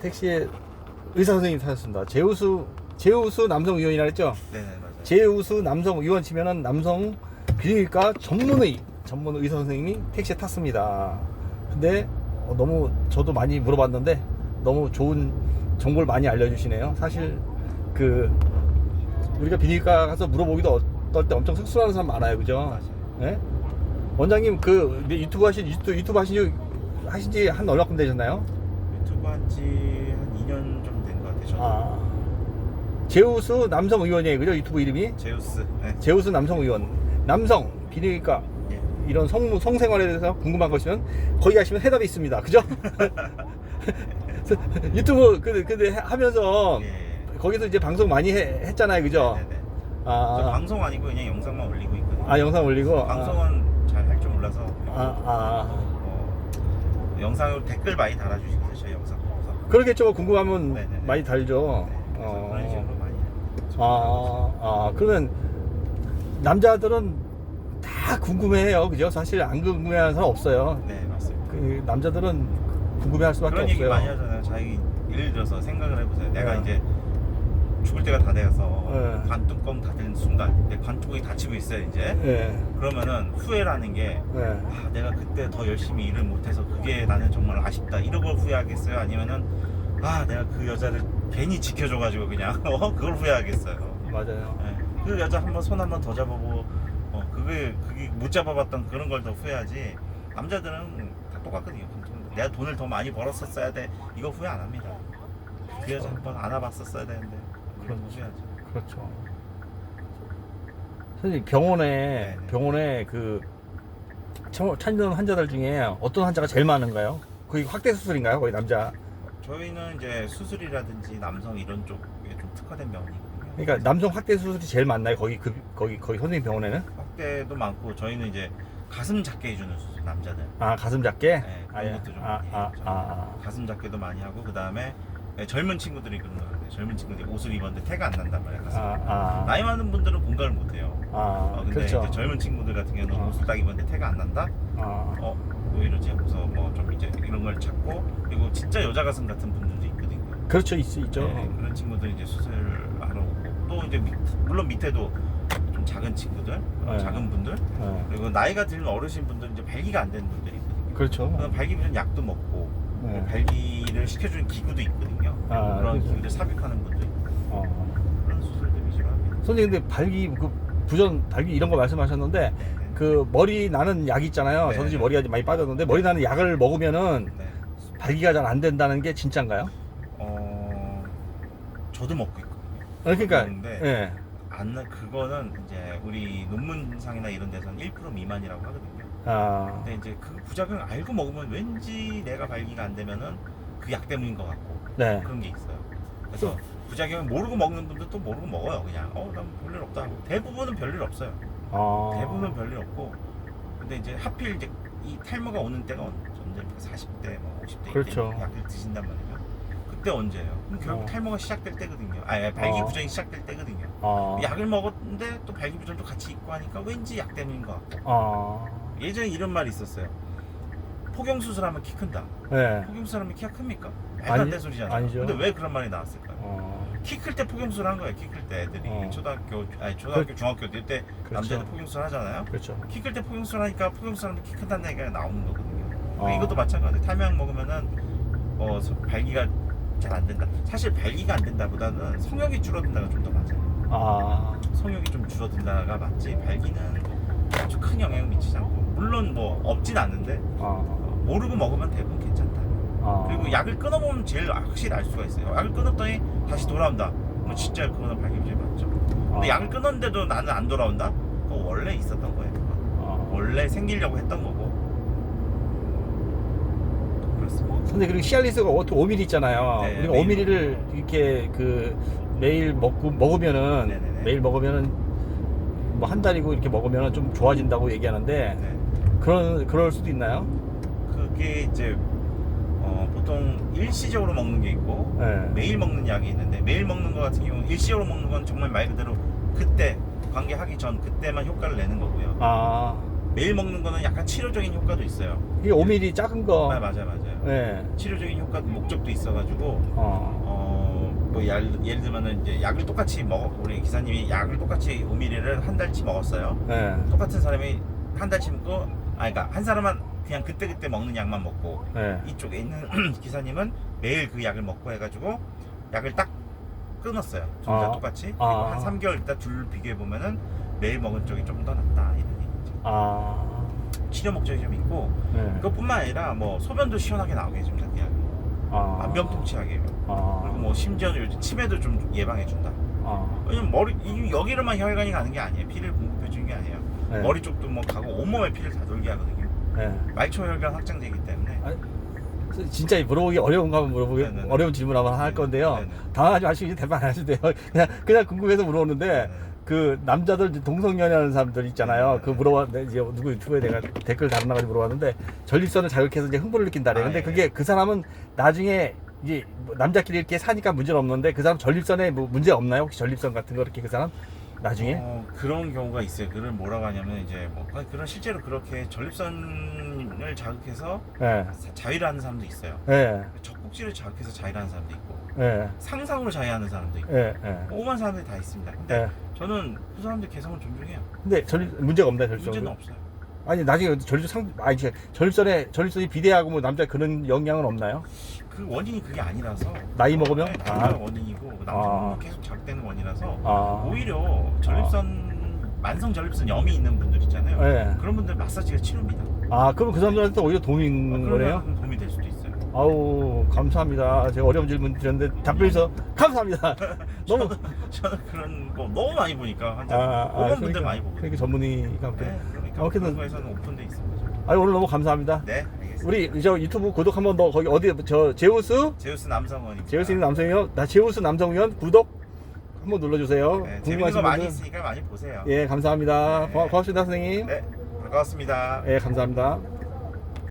택시에 의사 선생님 타셨습니다. 제우수 제우수 남성 의원이라 했죠? 네네 맞아요. 제우수 남성 의원 치면은 남성 비뇨기과 전문의 전문 의사 선생님이 택시에 탔습니다. 근데 어, 너무 저도 많이 물어봤는데 너무 좋은 정보를 많이 알려주시네요. 사실 그 우리가 비뇨기과 가서 물어보기도 어떨 때 엄청 쑥스러워하는 사람 많아요, 그죠? 예? 원장님 그 유튜브 하신 유튜브, 유튜브 하신 지 하신 지한 얼마큼 되셨나요? 유튜브 한 지 한 2년 좀된것 같아요. 아 제우스 남성 의원이에요, 그죠? 유튜브 이름이 제우스. 네. 제우스 남성 의원 남성 비뇨기과 예. 이런 성, 성생활에 대해서 궁금한 것이면 거기 가시면 해답이 있습니다. 그죠? 유튜브 그, 근데 하면서 예. 거기서 이제 방송 많이 해- 했잖아요. 그죠? 네네. 저 아, 방송 아니고 그냥 영상만 올리고 있거든요. 아, 영상 올리고. 방송은 잘 할 줄 몰라서. 아, 아. 어, 영상으로 댓글 많이 달아주시거든요. 저희 영상 보고서. 그러겠죠. 궁금하면 네네네. 많이 달죠. 네. 그래서 어. 그런 식으로 많이. 아, 아, 그러면 남자들은 다 궁금해해요. 그죠? 사실 안 궁금해하는 사람 없어요. 네 맞습니다. 그 남자들은 궁금해할 수밖에 그런 얘기 없어요. 많이 하잖아요. 자기 예를 들어서 생각을 해보세요. 내가 네. 이제 죽을 때가 다 돼서 네. 관뚜껑 닫는 순간 내 관뚜껑이 닫히고 있어요 이제. 예, 그러면은 후회라는 게 예. 아, 내가 그때 더 열심히 일을 못해서 그게 나는 정말 아쉽다 이러고 후회하겠어요? 아니면은 아 내가 그 여자를 괜히 지켜줘가지고 그냥 어 그걸 후회하겠어요? 맞아요. 예. 그 여자 한번 손 한번 더 잡아보고 어 그게 그게 못 잡아봤던 그런 걸 더 후회하지 남자들은 다 똑같거든요. 내가 돈을 더 많이 벌었었어야 돼 이거 후회 안 합니다. 그 여자 한번 안아봤었어야 되는데 그런 후회하죠. 그렇죠. 선생님 병원에 네네. 병원에 그 참- 찾는 환자들 중에 어떤 환자가 제일 많은가요? 거의 확대 수술인가요? 거의 남자. 저희는 이제 수술이라든지 남성 이런 쪽에 좀 특화된 병원이거든요. 그러니까 남성 확대 수술이 제일 많나요? 거기 그 거기 거기 선생님 병원에는? 확대도 많고 저희는 이제 가슴 작게 해주는 수술 남자들 아 가슴 작게. 네, 아, 그런 예. 것도 좀 아, 많이 아, 해요. 저는. 아, 가슴 작게도 많이 하고 그 다음에 젊은 친구들이 그런 거 같아요. 젊은 친구들이 옷을 입었는데 태가 안 난단 말이야. 아, 가슴. 아, 아, 나이 많은 분들은 공감을 못 해요. 아, 어, 근데 그렇죠. 이제 젊은 친구들 같은 경우는 어. 옷을 딱 입었는데 태가 안 난다? 아, 어, 왜 이러지? 하면서 뭐 좀 이제 이런 걸 찾고 그리고 진짜 여자 가슴 같은 분들도 있거든요. 그렇죠, 있, 있죠. 네, 그런 친구들이 이제 수술하러 오고 또 이제 밑, 물론 밑에도 좀 작은 친구들, 어, 네. 작은 분들 네. 그리고 나이가 든 어르신 분들은 이제 발기가 안 되는 분들이 있거든요. 그렇죠. 그럼 발기 전 약도 먹고 네. 발기를 시켜주는 기구도 있거든요. 아, 그런 그렇죠. 기구들 삽입하는 분도 있고 어. 그런 수술들 위주로 합니다. 선생님 근데 발기 그 부전 발기 이런 거 말씀하셨는데 네, 그 머리 나는 약 있잖아요. 네. 저도 지금 머리가 많이 빠졌는데 머리 나는 약을 먹으면은 네. 발기가 잘 안 된다는 게 진짜인가요? 어, 저도 먹고 있거든요. 아, 그러니까 먹는데 예. 안 그거는 이제 우리 논문상이나 이런 데서는 1% 미만이라고 하거든요. 아, 근데 이제 그 부작용 알고 먹으면 왠지 내가 발기가 안 되면은 그 약 때문인 것 같고 네. 그런 게 있어요. 그래서 부작용 모르고 먹는 분들도 모르고 먹어요. 그냥 어난 별일 없다 하고 대부분은 별일 없어요. 아, 대부분은 별일 없고 근데 이제 하필 이제 이 탈모가 오는 때가 언제 40대 뭐 50대 그렇죠. 이때 약을 드신단 말이에요. 그때 언제예요? 그럼 결국 어. 탈모가 시작될 때거든요. 아니 발기 어. 부전이 시작될 때거든요. 아, 약을 먹었는데 또 발기 부전도 같이 있고 하니까 왠지 약 때문인 것 같고 아, 예전에 이런 말이 있었어요. 포경 수술하면 키 큰다. 네. 포경 수술하면 키가 큽니까? 말도 아니- 안 되는 소리잖아요. 아니죠. 근데 왜 그런 말이 나왔을까요? 어, 키 클때 포경 수술 한 거예요. 키 클 때 애들이 어. 초등학교 아니 초등학교 그- 중학교 때 그렇죠. 남자들 포경 수술 하잖아요. 그렇죠. 키 클때 포경 수술 하니까 포경 수술하면 키 큰다는 얘기가 나오는 거거든요. 어. 이것도 마찬가지. 탈모약 먹으면은 어 서- 발기가 잘 안 된다. 사실 발기가 안 된다보다는 성욕이 줄어든다가 좀 더 맞아요. 아, 성욕이 좀 줄어든다가 맞지 발기는 아주 큰 영향을 미치지 않고 물론 뭐 없진 않는데 아, 어, 모르고 먹으면 대부분 괜찮다. 아, 그리고 약을 끊어보면 제일 확실히 알 수가 있어요. 약을 끊었더니 다시 돌아온다. 그럼 진짜 그거는 발기부전이 맞죠. 근데 아. 약을 끊었는데도 나는 안 돌아온다? 그거 원래 있었던 거예요. 아. 원래 생기려고 했던 거고. 그렇습니다. 근데 그리고 시알리스가 5mm 있잖아요. 네, 우리가 매일 5mm를 이렇게 그 매일 먹고 먹으면은 네 네 네. 매일 먹으면은 뭐 한 달이고 이렇게 먹으면은 좀 좋아진다고 얘기하는데 네. 그런 그럴 수도 있나요? 그게 이제 어, 보통 일시적으로 먹는 게 있고 네. 매일 먹는 약이 있는데 매일 먹는 거 같은 경우는 일시적으로 먹는 건 정말 말 그대로 그때 관계하기 전 그때만 효과를 내는 거고요. 아, 매일 먹는 거는 약간 치료적인 효과도 있어요. 이게 5mm 작은 거. 아, 맞아요, 맞아요. 예. 치료적인 효과 목적도 있어가지고 어. 어 뭐 예를, 예를 들면은 이제 약을 똑같이 먹어 우리 기사님이 약을 똑같이 5mm를 한 달치 먹었어요. 예. 똑같은 사람이 한 달치 먹고 아 그러니까 한 사람은 그냥 그때 그때 먹는 약만 먹고 예. 이쪽에 있는 기사님은 매일 그 약을 먹고 해가지고 약을 딱 끊었어요. 둘 다 아. 똑같이. 그리고 아. 한 3개월 있다 둘 비교해 보면은 매일 먹은 쪽이 좀 더 낫다 이런 얘기죠. 아. 치료 목적이 좀 있고 예. 그것뿐만 아니라 뭐 소변도 시원하게 나오게 해줍니다. 그 약이. 아. 만병통치약이에요. 아. 그리고 뭐 심지어 요즘 치매도 좀 예방해 준다. 아. 왜냐면 머리 이- 여기로만 혈관이 가는 게 아니에요. 피를 공급해 주는 게 아니에요. 네. 머리 쪽도 뭐 가고 온몸에 피를 다 돌게 하거든요. 예. 말초 혈관 확장되기 때문에. 진짜 물어보기 어려운 거 물어보기 네네네. 어려운 질문 한번 할 네네. 건데요. 네네. 당황하지 마시고 대답 안 하셔도 돼요. 그냥 그냥 궁금해서 물어보는데 네. 그 남자들 동성연애하는 사람들 있잖아요. 네. 그 물어봤는데 이제 누구 유튜브에 내가 댓글 달아나가지고 물어봤는데 전립선을 자극해서 이제 흥분을 느낀다래. 아, 근데 예. 그게 그 사람은 나중에 이제 뭐 남자끼리 이렇게 사니까 문제는 없는데 그 사람 전립선에 뭐 문제 없나요? 혹시 전립선 같은 거 이렇게 그 사람 나중에? 어, 그런 경우가 있어요. 그걸 뭐라고 하냐면 이제 뭐 아니, 그런 실제로 그렇게 전립선을 자극해서 예. 사- 자위를 하는 사람도 있어요. 예. 젖꼭지를 자극해서 자위를 하는 사람도 있고 예. 상상으로 자위하는 사람도 있고 예. 예. 오만 사람들이 다 있습니다. 근데 예. 저는 그 사람들 개성을 존중해요. 근데 전립 문제가 없나요, 문제는 전립선? 없어요. 아니 나중에 전립선 상 아니 이제 전립선에 전립선이 비대하고 뭐 남자 그런 영향은 없나요? 그 원인이 그게 아니라서 나이 먹으면? 네, 아. 원인이고 남자 아. 계속 자극 되는 원이라서 아. 오히려 전립선 만성 전립선 염이 있는 분들 있잖아요. 예. 그런 분들 마사지가 치료입니다. 아, 그럼 그 사람들한테 오히려 도움인 아, 거네요? 그러면 도움이 될 수도 있어요. 아우, 감사합니다. 제가 어려운 질문 드렸는데 답변해서 감사합니다. 너무. 저는, 저는 그런 거 너무 많이 보니까 환자 아, 아, 오만 분들 그러니까, 많이 보고 그러니까 전문의가. 네, 그러니까 아, 근데- 그런 거에서는 오픈돼 있는 거죠. 아, 오늘 너무 감사합니다. 네, 알겠습니다. 우리 저 유튜브 구독 한번 더 거기 어디 저 제우스 제우스 남성원입니다. 제우스 남성위원 나 제우스 남성위원 구독 한번 눌러주세요. 네, 재밌는 거 많이 있으니까 많이 보세요. 예 감사합니다. 네. 고, 고맙습니다 선생님. 네, 반갑습니다. 예 감사합니다.